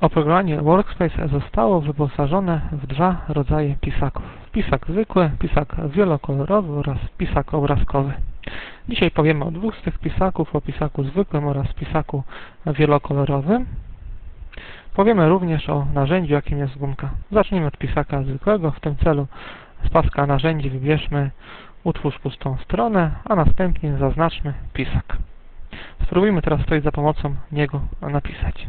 Oprogramowanie Workspace zostało wyposażone w dwa rodzaje pisaków. Pisak zwykły, pisak wielokolorowy oraz pisak obrazkowy. Dzisiaj powiemy o dwóch z tych pisaków, o pisaku zwykłym oraz pisaku wielokolorowym. Powiemy również o narzędziu, jakim jest gumka. Zacznijmy od pisaka zwykłego. W tym celu z paska narzędzi wybierzmy utwórz pustą stronę, a następnie zaznaczmy pisak. Spróbujmy teraz coś za pomocą niego napisać.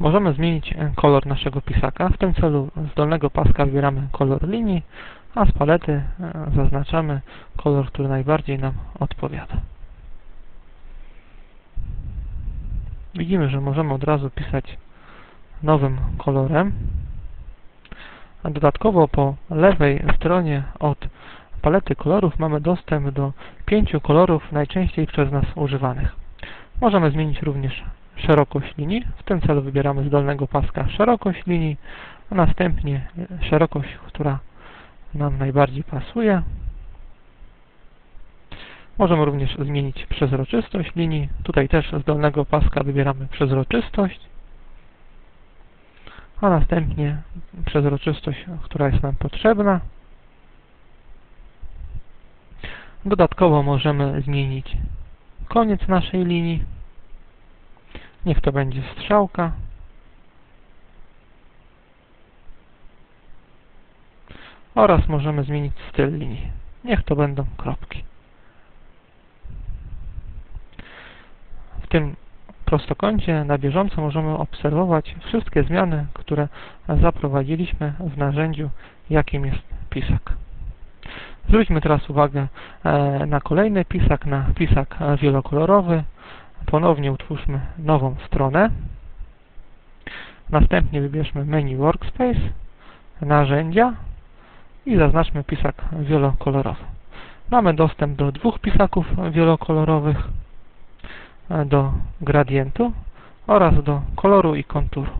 Możemy zmienić e, kolor naszego pisaka. W tym celu z dolnego paska wybieramy kolor linii, a z palety e, zaznaczamy kolor, który najbardziej nam odpowiada. Widzimy, że możemy od razu pisać nowym kolorem. A dodatkowo po lewej stronie od palety kolorów mamy dostęp do pięciu kolorów najczęściej przez nas używanych. Możemy zmienić również szerokość linii. W tym celu wybieramy z dolnego paska szerokość linii, a następnie szerokość, która nam najbardziej pasuje. Możemy również zmienić przezroczystość linii. Tutaj też z dolnego paska wybieramy przezroczystość, a następnie przezroczystość, która jest nam potrzebna. Dodatkowo możemy zmienić koniec naszej linii. Niech to będzie strzałka. Oraz możemy zmienić styl linii. Niech to będą kropki. W tym prostokącie na bieżąco możemy obserwować wszystkie zmiany, które zaprowadziliśmy w narzędziu, jakim jest pisak. Zwróćmy teraz uwagę e, na kolejny pisak, na pisak wielokolorowy. Ponownie utwórzmy nową stronę. Następnie wybierzmy menu Workspace, narzędzia i zaznaczmy pisak wielokolorowy. Mamy dostęp do dwóch pisaków wielokolorowych, do gradientu oraz do koloru i konturu.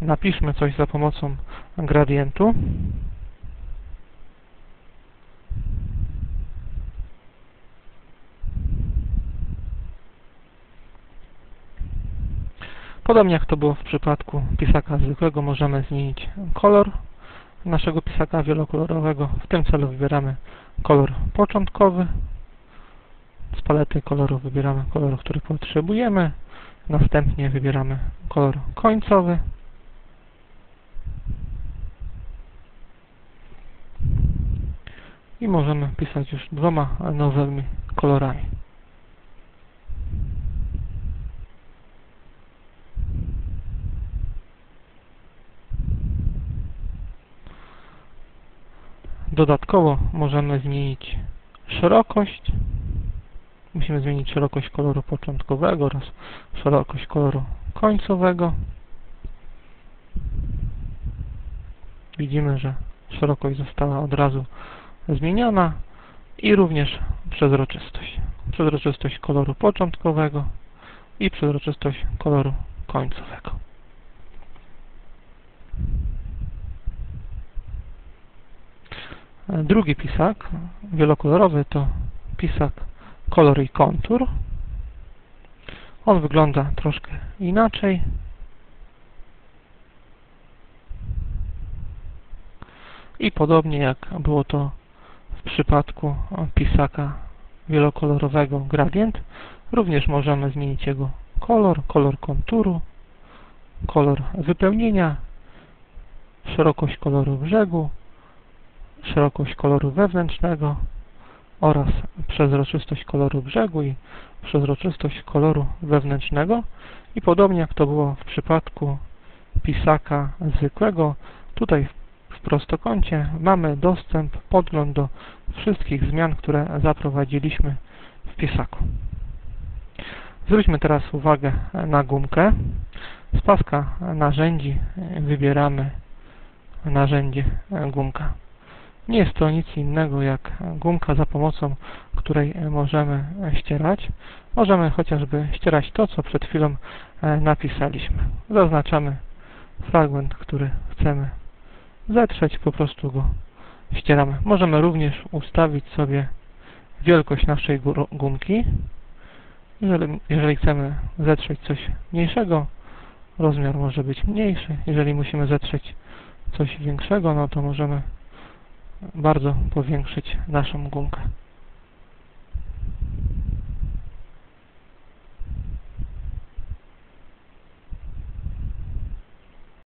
Napiszmy coś za pomocą gradientu. Podobnie jak to było w przypadku pisaka zwykłego, możemy zmienić kolor naszego pisaka wielokolorowego. W tym celu wybieramy kolor początkowy. Z palety kolorów wybieramy kolor, który potrzebujemy. Następnie wybieramy kolor końcowy. I możemy pisać już dwoma nowymi kolorami. Dodatkowo możemy zmienić szerokość. Musimy zmienić szerokość koloru początkowego oraz szerokość koloru końcowego. Widzimy, że szerokość została od razu zmieniona i również przezroczystość. Przezroczystość koloru początkowego i przezroczystość koloru końcowego. Drugi pisak, wielokolorowy, to pisak kolor i kontur. On wygląda troszkę inaczej. I podobnie jak było to w przypadku pisaka wielokolorowego gradient, również możemy zmienić jego kolor, kolor konturu, kolor wypełnienia, szerokość koloru brzegu, szerokość koloru wewnętrznego oraz przezroczystość koloru brzegu i przezroczystość koloru wewnętrznego i podobnie jak to było w przypadku pisaka zwykłego, tutaj w prostokącie mamy dostęp, podgląd do wszystkich zmian, które zaprowadziliśmy w pisaku. Zwróćmy teraz uwagę na gumkę. Z paska narzędzi wybieramy narzędzie gumka. Nie jest to nic innego jak gumka, za pomocą której możemy ścierać. Możemy chociażby ścierać to, co przed chwilą e, napisaliśmy. Zaznaczamy fragment, który chcemy zetrzeć, po prostu go ścieramy. Możemy również ustawić sobie wielkość naszej gumki. Jeżeli, jeżeli chcemy zetrzeć coś mniejszego, rozmiar może być mniejszy. Jeżeli musimy zetrzeć coś większego, no to możemy bardzo powiększyć naszą gumkę.